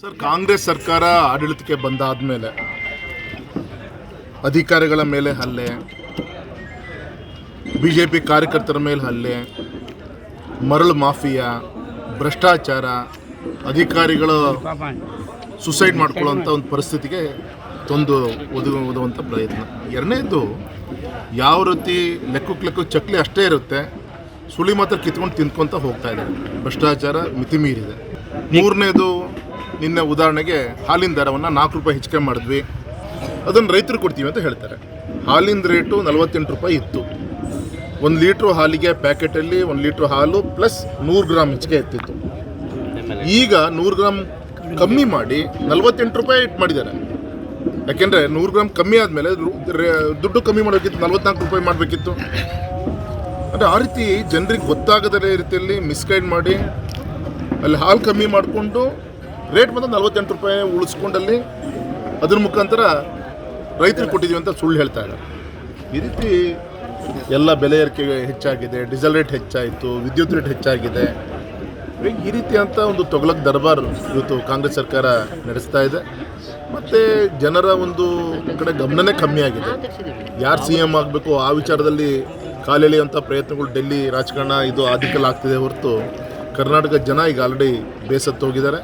Sir, Congress ಸರ್ಕಾರ ಆಡಳಿತಕ್ಕೆ ಬಂದಾದ ಮೇಲೆ ಅಧಿಕಾರಿಗಳ ಮೇಲೆ ಹಲ್ಲೆ ಬಿ ಜೆ ಪಿ ಕಾರ್ಯಕರ್ತರ ಮೇಲೆ ಹಲ್ಲೆ, ಮರಳು ಮಾಫಿಯಾ, ಭ್ರಷ್ಟಾಚಾರ, ಅಧಿಕಾರಿಗಳು ಸುಸೈಡ್ ಮಾಡ್ಕೊಳ್ಳೋಂಥ ಒಂದು ಪರಿಸ್ಥಿತಿಗೆ ತಂದು ಒದಗುವಂಥ ಪ್ರಯತ್ನ. ಎರಡನೇದು, ಯಾವ ರೀತಿ ಲೆಕ್ಕಕ್ಕೆ ಲೆಕ್ಕ ಚಕ್ಲಿ ಅಷ್ಟೇ ಇರುತ್ತೆ, ಸುಳಿ ಮಾತ್ರ ಕಿತ್ಕೊಂಡು ತಿನ್ಕೊತ ಹೋಗ್ತಾ ಇದ್ದಾರೆ. ಭ್ರಷ್ಟಾಚಾರ ಮಿತಿ ಮೀರಿದೆ ಮೂರನೇದು ನಿನ್ನೆ ಉದಾಹರಣೆಗೆ ಹಾಲಿನ ದರವನ್ನು ನಾಲ್ಕು ರೂಪಾಯಿ ಹೆಚ್ಚಿಗೆ ಮಾಡಿದ್ವಿ. ಅದನ್ನು ರೈತರು ಕೊಡ್ತೀವಿ ಅಂತ ಹೇಳ್ತಾರೆ. ಹಾಲಿನ ರೇಟು ನಲವತ್ತೆಂಟು ರೂಪಾಯಿ ಇತ್ತು. ಒಂದು ಲೀಟ್ರು ಹಾಲಿಗೆ ಪ್ಯಾಕೆಟಲ್ಲಿ ಒಂದು ಲೀಟ್ರ್ ಹಾಲು ಪ್ಲಸ್ ನೂರು ಗ್ರಾಮ್ ಹೆಚ್ಚಿಗೆ ಇರ್ತಿತ್ತು. ಈಗ ನೂರು ಗ್ರಾಮ್ ಕಮ್ಮಿ ಮಾಡಿ ನಲವತ್ತೆಂಟು ರೂಪಾಯಿ ಇಟ್ಟು ಮಾಡಿದ್ದಾರೆ. ಯಾಕೆಂದರೆ ನೂರು ಗ್ರಾಮ್ ಕಮ್ಮಿ ಆದಮೇಲೆ ದುಡ್ಡು ಕಮ್ಮಿ ಮಾಡಬೇಕಿತ್ತು ನಲ್ವತ್ನಾಲ್ಕು ರೂಪಾಯಿ ಮಾಡಬೇಕಿತ್ತು. ಅಂದರೆ ಆ ರೀತಿ ಜನರಿಗೆ ಗೊತ್ತಾಗದ ರೀತಿಯಲ್ಲಿ ಮಿಸ್ಗೈಡ್ ಮಾಡಿ, ಅಲ್ಲಿ ಹಾಲು ಕಮ್ಮಿ ಮಾಡಿಕೊಂಡು ರೇಟ್ ಮಾತ್ರ ನಲ್ವತ್ತೆಂಟು ರೂಪಾಯಿ ಉಳಿಸ್ಕೊಂಡಲ್ಲಿ ಅದ್ರ ಮುಖಾಂತರ ರೈತರಿಗೆ ಕೊಟ್ಟಿದ್ದೀವಿ ಅಂತ ಸುಳ್ಳು ಹೇಳ್ತಾ ಇದ್ದಾರೆ. ಈ ರೀತಿ ಎಲ್ಲ ಬೆಲೆ ಏರಿಕೆ ಹೆಚ್ಚಾಗಿದೆ ಡೀಸೆಲ್ ರೇಟ್ ಹೆಚ್ಚಾಯಿತು, ವಿದ್ಯುತ್ ರೇಟ್ ಹೆಚ್ಚಾಗಿದೆ. ಈ ರೀತಿ ಅಂತ ಒಂದು ತೊಗಲಕ್ ದರ್ಬಾರ್ ಇವತ್ತು ಕಾಂಗ್ರೆಸ್ ಸರ್ಕಾರ ನಡೆಸ್ತಾ ಇದೆ. ಮತ್ತು ಜನರ ಒಂದು ಕಡೆ ಗಮನನೇ ಕಮ್ಮಿ ಆಗಿದೆ. ಯಾರು ಸಿ ಎಂ ಆಗಬೇಕು ಆ ವಿಚಾರದಲ್ಲಿ ಕಾಲೆಳೆಯುವಂಥ ಪ್ರಯತ್ನಗಳು ಡೆಲ್ಲಿ ರಾಜಕಾರಣ ಇದು ಆದಿಕಲ್ ಆಗ್ತಿದೆ ಹೊರತು ಕರ್ನಾಟಕ ಜನ ಈಗ ಆಲ್ರೆಡಿ ಬೇಸತ್ತೋಗಿದ್ದಾರೆ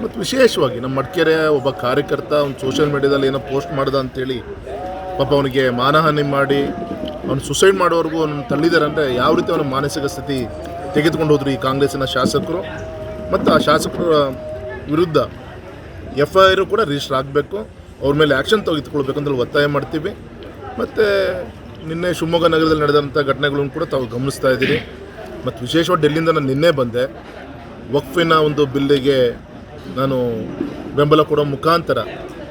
ಮತ್ತು ವಿಶೇಷವಾಗಿ ನಮ್ಮ ಮಡಿಕೇರಿಯ ಒಬ್ಬ ಕಾರ್ಯಕರ್ತ ಒಂದು ಸೋಷಿಯಲ್ ಮೀಡಿಯಾದಲ್ಲಿ ಏನೋ ಪೋಸ್ಟ್ ಮಾಡ್ದ ಅಂತೇಳಿ ಪಾಪ ಅವನಿಗೆ ಮಾನಹಾನಿ ಮಾಡಿ ಅವನು ಸುಸೈಡ್ ಮಾಡೋವರೆಗೂ ಅವನು ತಳ್ಳಿದ್ದಾರೆ ಅಂದರೆ ಯಾವ ರೀತಿ ಅವನ ಮಾನಸಿಕ ಸ್ಥಿತಿ ತೆಗೆದುಕೊಂಡು ಹೋದ್ರು ಈ ಕಾಂಗ್ರೆಸ್ಸಿನ ಶಾಸಕರು? ಮತ್ತು ಆ ಶಾಸಕರ ವಿರುದ್ಧ ಎಫ್ ಐ ಆರ್ ಕೂಡ ರಿಜಿಸ್ಟರ್ ಆಗಬೇಕು. ಅವ್ರ ಮೇಲೆ ಆ್ಯಕ್ಷನ್ ತೆಗೆದುಕೊಳ್ಬೇಕು ಅಂತೇಳಿ ಒತ್ತಾಯ ಮಾಡ್ತೀವಿ. ಮತ್ತು ನಿನ್ನೆ ಶಿವಮೊಗ್ಗ ನಗರದಲ್ಲಿ ನಡೆದಂಥ ಘಟನೆಗಳನ್ನು ಕೂಡ ತಾವು ಗಮನಿಸ್ತಾ ಇದ್ದೀರಿ. ಮತ್ತು ವಿಶೇಷವಾಗಿ ಡೆಲ್ಲಿಯಿಂದ ನಾನು ನಿನ್ನೆ ಬಂದೆ. ವಕ್ಫಿನ ಒಂದು ಬಿಲ್ಲಿಗೆ ನಾನು ಬೆಂಬಲ ಕೊಡೋ ಮುಖಾಂತರ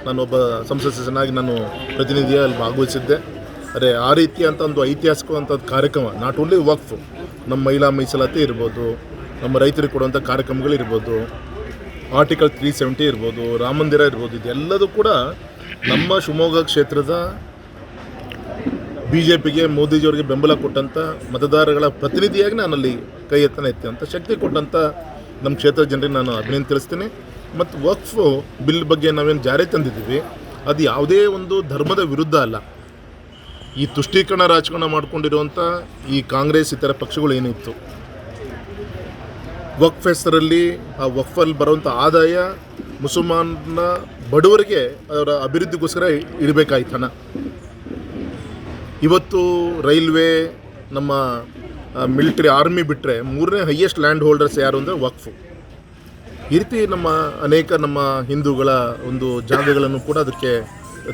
ನಾನೊಬ್ಬ ಸಂಸದನಾಗಿ ನಾನು ಪ್ರತಿನಿಧಿಯಲ್ಲಿ ಭಾಗವಹಿಸಿದ್ದೆ. ಅರೆ, ಆ ರೀತಿಯಂಥ ಒಂದು ಐತಿಹಾಸಿಕವಂಥ ಕಾರ್ಯಕ್ರಮ ನಾಟ್ ಓನ್ಲಿ ವಕ್ಫ್, ನಮ್ಮ ಮಹಿಳಾ ಮೀಸಲಾತಿ ಇರ್ಬೋದು, ನಮ್ಮ ರೈತರಿಗೆ ಕೊಡುವಂಥ ಕಾರ್ಯಕ್ರಮಗಳಿರ್ಬೋದು ಆರ್ಟಿಕಲ್ ತ್ರೀ ಸೆವೆಂಟಿ ಇರ್ಬೋದು, ರಾಮ ಮಂದಿರ ಇರ್ಬೋದು, ಇದೆಲ್ಲದೂ ಕೂಡ ನಮ್ಮ ಶಿವಮೊಗ್ಗ ಕ್ಷೇತ್ರದ ಬಿ ಜೆ ಪಿಗೆ ಮೋದಿಜಿಯವರಿಗೆ ಬೆಂಬಲ ಕೊಟ್ಟಂಥ ಮತದಾರಗಳ ಪ್ರತಿನಿಧಿಯಾಗಿ ನಾನು ಅಲ್ಲಿ ಕೈ ಎತ್ತನ ಅಂತ ಶಕ್ತಿ ಕೊಟ್ಟಂಥ ನಮ್ಮ ಕ್ಷೇತ್ರದ ಜನರಿಗೆ ನಾನು ಅಭಿನಂದನೆ ತಿಳಿಸ್ತೀನಿ. ಮತ್ತು ವಕ್ಫ್ ಬಿಲ್ ಬಗ್ಗೆ ನಾವೇನು ಜಾರಿ ತಂದಿದ್ದೀವಿ, ಅದು ಯಾವುದೇ ಒಂದು ಧರ್ಮದ ವಿರುದ್ಧ ಅಲ್ಲ. ಈ ತುಷ್ಟೀಕರಣ ರಾಜಕಾರಣ ಮಾಡಿಕೊಂಡಿರುವಂಥ ಈ ಕಾಂಗ್ರೆಸ್, ಇತರ ಪಕ್ಷಗಳು ಏನಿತ್ತು? ವಕ್ಫ್ ಹೆಸರಲ್ಲಿ, ಆ ವಕ್ಫಲ್ಲಿ ಬರುವಂಥ ಆದಾಯ ಮುಸಲ್ಮಾನ ಬಡವರಿಗೆ ಅವರ ಅಭಿವೃದ್ಧಿಗೋಸ್ಕರ ಇಡಬೇಕಾಯ್ತು ಹಣ ಇವತ್ತು ರೈಲ್ವೆ ನಮ್ಮ ಮಿಲಿಟರಿ ಆರ್ಮಿ ಬಿಟ್ಟರೆ ಮೂರನೇ ಹೈಯೆಸ್ಟ್ ಲ್ಯಾಂಡ್ ಹೋಲ್ಡರ್ಸ್ ಯಾರು ಅಂದರೆ ವಕ್ಫು. ಈ ರೀತಿ ನಮ್ಮ ಅನೇಕ ನಮ್ಮ ಹಿಂದೂಗಳ ಒಂದು ಜಾಗಗಳನ್ನು ಕೂಡ ಅದಕ್ಕೆ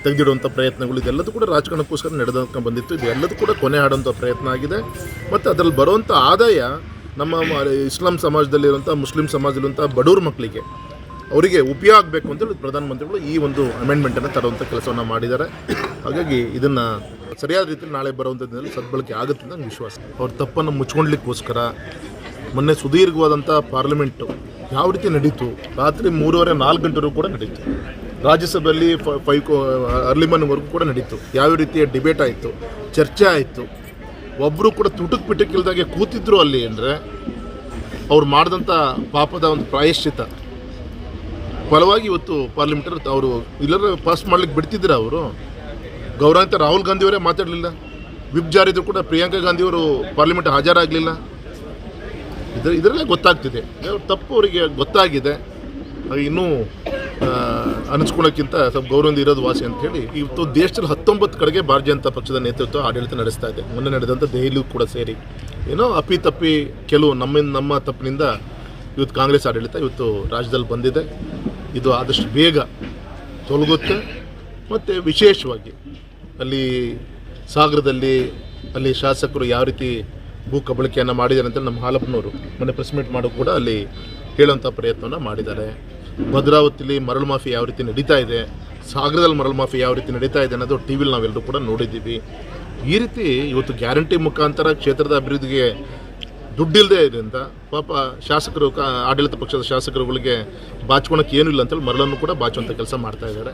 ತೆಗೆದಿಡುವಂಥ ಪ್ರಯತ್ನಗಳು, ಇದೆಲ್ಲದೂ ಕೂಡ ರಾಜಕಾರಣಕ್ಕೋಸ್ಕರ ನಡೆದಕ್ಕೆ ಬಂದಿತ್ತು. ಇದೆಲ್ಲದೂ ಕೂಡ ಕೊನೆ ಆಡೋಂಥ ಪ್ರಯತ್ನ ಆಗಿದೆ. ಮತ್ತು ಅದರಲ್ಲಿ ಬರುವಂಥ ಆದಾಯ ನಮ್ಮ ಇಸ್ಲಾಂ ಸಮಾಜದಲ್ಲಿರುವಂಥ, ಮುಸ್ಲಿಂ ಸಮಾಜದಲ್ಲಿರುವಂಥ ಬಡವ್ರ ಮಕ್ಕಳಿಗೆ. ಅವರಿಗೆ ಉಪಯೋಗ ಆಗಬೇಕು ಅಂತೇಳಿ ಪ್ರಧಾನಮಂತ್ರಿಗಳು ಈ ಒಂದು ಅಮೆಂಡ್ಮೆಂಟನ್ನು ತರುವಂಥ ಕೆಲಸವನ್ನು ಮಾಡಿದ್ದಾರೆ. ಹಾಗಾಗಿ ಇದನ್ನು ಸರಿಯಾದ ರೀತಿಯಲ್ಲಿ ನಾಳೆ ಬರುವಂಥ ದಿನದಲ್ಲಿ ಸದ್ಬಳಕೆ ಆಗುತ್ತೆ ಅಂತ ನಂಗೆ ವಿಶ್ವಾಸ. ಅವ್ರ ತಪ್ಪನ್ನು ಮುಚ್ಕೊಳ್ಲಿಕ್ಕೋಸ್ಕರ ಮೊನ್ನೆ ಸುದೀರ್ಘವಾದಂಥ ಪಾರ್ಲಿಮೆಂಟು ಯಾವ ರೀತಿ ನಡೀತು? ರಾತ್ರಿ ಮೂರುವರೆ ನಾಲ್ಕು ಗಂಟೆವರೆಗೂ ಕೂಡ ನಡೀತು. ರಾಜ್ಯಸಭೆಯಲ್ಲಿ ಫೈವ್ ಅರ್ಲಿ ಮನ್ವರೆಗೂ ಕೂಡ ನಡೀತು. ಯಾವ ರೀತಿಯ ಡಿಬೇಟ್ ಆಯಿತು? ಚರ್ಚೆ ಆಯಿತು. ಒಬ್ಬರು ಕೂಡ ತುಟುಕ್ ಪಿಟಕ್ ಇಲ್ದಾಗೆ ಕೂತಿದ್ರು ಅಲ್ಲಿ ಅಂದರೆ ಅವ್ರು ಮಾಡಿದಂಥ ಪಾಪದ ಒಂದು ಪ್ರಾಯಶ್ಚಿತ. ಫಲವಾಗಿ ಇವತ್ತು ಪಾರ್ಲಿಮೆಂಟ್ ಅವರು ಇಲ್ಲರೂ ಪಾಸ್ ಮಾಡ್ಲಿಕ್ಕೆ ಬಿಡ್ತಿದ್ರು ಅವರು? ಗೌರವಾನ್ವಿತ ರಾಹುಲ್ ಗಾಂಧಿಯವರೇ ಮಾತಾಡಲಿಲ್ಲ. ವಿಪ್ ಜಾರಿದ್ರು ಕೂಡ ಪ್ರಿಯಾಂಕಾ ಗಾಂಧಿಯವರು ಪಾರ್ಲಿಮೆಂಟ್ ಹಾಜರಾಗಲಿಲ್ಲ. ಇದರ ಇದರಲ್ಲೇ ಗೊತ್ತಾಗ್ತಿದೆ. ಅವ್ರ ತಪ್ಪು ಅವರಿಗೆ ಗೊತ್ತಾಗಿದೆ. ಇನ್ನೂ ಅನಿಸ್ಕೊಳ್ಳೋಕ್ಕಿಂತ ಸ್ವಲ್ಪ ಗೌರವದಿಂದ ಇರೋದು ವಾಸಿ ಅಂತ ಹೇಳಿ, ಇವತ್ತು ದೇಶದಲ್ಲಿ ಹತ್ತೊಂಬತ್ತು ಕಡೆಗೆ ಭಾರತೀಯ ಜನತಾ ಪಕ್ಷದ ನೇತೃತ್ವ ಆಡಳಿತ ನಡೆಸ್ತಾ ಇದೆ. ಮೊನ್ನೆ ನಡೆದಂಥ ದೆಹಲಿಯೂ ಕೂಡ ಸೇರಿ. ಏನೋ ಅಪ್ಪಿ ತಪ್ಪಿ ಕೆಲವು ನಮ್ಮಿಂದ ನಮ್ಮ ತಪ್ಪಿನಿಂದ ಇವತ್ತು ಕಾಂಗ್ರೆಸ್ ಆಡಳಿತ ಇವತ್ತು ರಾಜ್ಯದಲ್ಲಿ ಬಂದಿದೆ. ಇದು ಆದಷ್ಟು ಬೇಗ ತೊಲಗುತ್ತೆ. ಮತ್ತು ವಿಶೇಷವಾಗಿ ಅಲ್ಲಿ ಸಾಗರದಲ್ಲಿ ಅಲ್ಲಿ ಶಾಸಕರು ಯಾವ ರೀತಿ ಭೂ ಕಬಳಿಕೆಯನ್ನು ಮಾಡಿದ್ದಾರೆ ಅಂತ ನಮ್ಮ ಹಾಲಪ್ಪನವರು ಮೊನ್ನೆ ಪ್ರೆಸ್ ಮೀಟ್ ಮಾಡೋ ಕೂಡ ಅಲ್ಲಿ ಹೇಳುವಂಥ ಪ್ರಯತ್ನವನ್ನು ಮಾಡಿದ್ದಾರೆ. ಭದ್ರಾವತಿಲಿ ಮರಳು ಮಾಫಿ ಯಾವ ರೀತಿ ನಡೀತಾ ಇದೆ, ಸಾಗರದಲ್ಲಿ ಮರಳು ಮಾಫಿ ಯಾವ ರೀತಿ ನಡೀತಾ ಇದೆ ಅನ್ನೋದು ಟಿ ವಿಲಿ ನಾವೆಲ್ಲರೂ ಕೂಡ ನೋಡಿದ್ದೀವಿ. ಈ ರೀತಿ ಇವತ್ತು ಗ್ಯಾರಂಟಿ ಮುಖಾಂತರ ಕ್ಷೇತ್ರದ ಅಭಿವೃದ್ಧಿಗೆ ದುಡ್ಡಿಲ್ಲದೆ ಇದರಿಂದ ಪಾಪ ಶಾಸಕರು, ಆಡಳಿತ ಪಕ್ಷದ ಶಾಸಕರುಗಳಿಗೆ ಬಾಚ್ಕೊಳಕ್ಕೆ ಏನೂ ಇಲ್ಲ ಅಂತೇಳಿ ಮರಳನ್ನು ಕೂಡ ಬಾಚುವಂಥ ಕೆಲಸ ಮಾಡ್ತಾ ಇದ್ದಾರೆ.